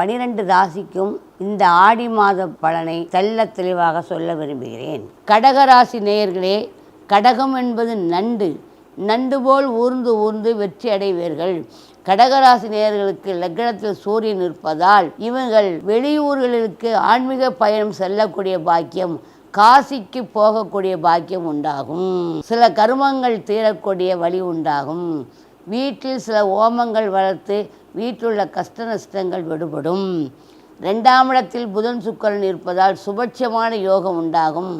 பனிரெண்டு ராசிக்கும் இந்த ஆடி மாத பலனை தெல்ல தெளிவாக சொல்ல விரும்புகிறேன். கடகராசி நேயர்களே கடகம் என்பது நண்டு. நண்டு போல் ஊர்ந்து ஊர்ந்து வெற்றி அடைவீர்கள். கடகராசி நேயர்களுக்கு லக்னத்தில் சூரியன் இருப்பதால் இவர்கள் வெளியூர்களுக்கு ஆன்மீக பயணம் செல்லக்கூடிய பாக்கியம் காசிக்கு போகக்கூடிய பாக்கியம் உண்டாகும். சில கருமங்கள் தீரக்கூடிய வழி உண்டாகும். வீட்டில் சில ஓமங்கள் வளர்த்து வீட்டிலுள்ள கஷ்ட நஷ்டங்கள் விடுபடும். ரெண்டாம் இடத்தில் புதன் சுக்கரன் இருப்பதால் சுபட்சமான யோகம் உண்டாகும்.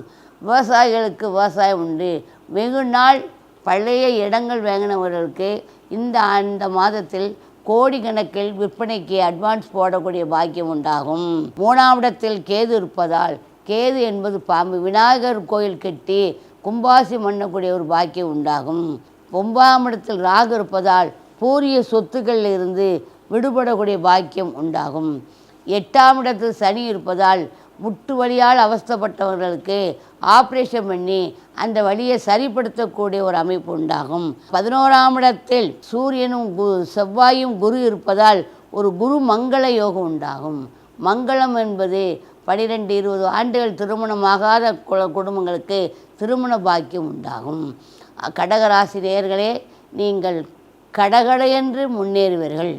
விவசாயிகளுக்கு விவசாயம் உண்டு. வெகு நாள் பழைய இடங்கள் வாங்கினவர்களுக்கு இந்த அந்த மாதத்தில் கோடிக்கணக்கில் விற்பனைக்கு அட்வான்ஸ் போடக்கூடிய பாக்கியம் உண்டாகும். மூணாம் இடத்தில் கேது இருப்பதால் கேது என்பது பாம்பு. விநாயகர் கோயில் கட்டி கும்பாசி பண்ணக்கூடிய ஒரு பாக்கியம் உண்டாகும். ஒன்பதாம் இடத்தில் ராகு இருப்பதால் பூரிய சொத்துக்களில் இருந்து விடுபடக்கூடிய பாக்கியம் உண்டாகும். எட்டாம் இடத்தில் சனி இருப்பதால் முட்டு வழியால் அவஸ்தைப்பட்டவர்களுக்கு ஆப்ரேஷன் பண்ணி அந்த வழியை சரிப்படுத்தக்கூடிய ஒரு அமைப்பு உண்டாகும். பதினோராம் இடத்தில் சூரியனும் கு செவ்வாயும் குரு இருப்பதால் ஒரு குரு மங்கள யோகம் உண்டாகும். மங்களம் என்பது பனிரெண்டு இருபது ஆண்டுகள் திருமணமாகாத கு- குடும்பங்களுக்கு திருமண பாக்கியம் உண்டாகும். கடகராசி நேர்களே நீங்கள் கடகடையென்று முன்னேறுவீர்கள்.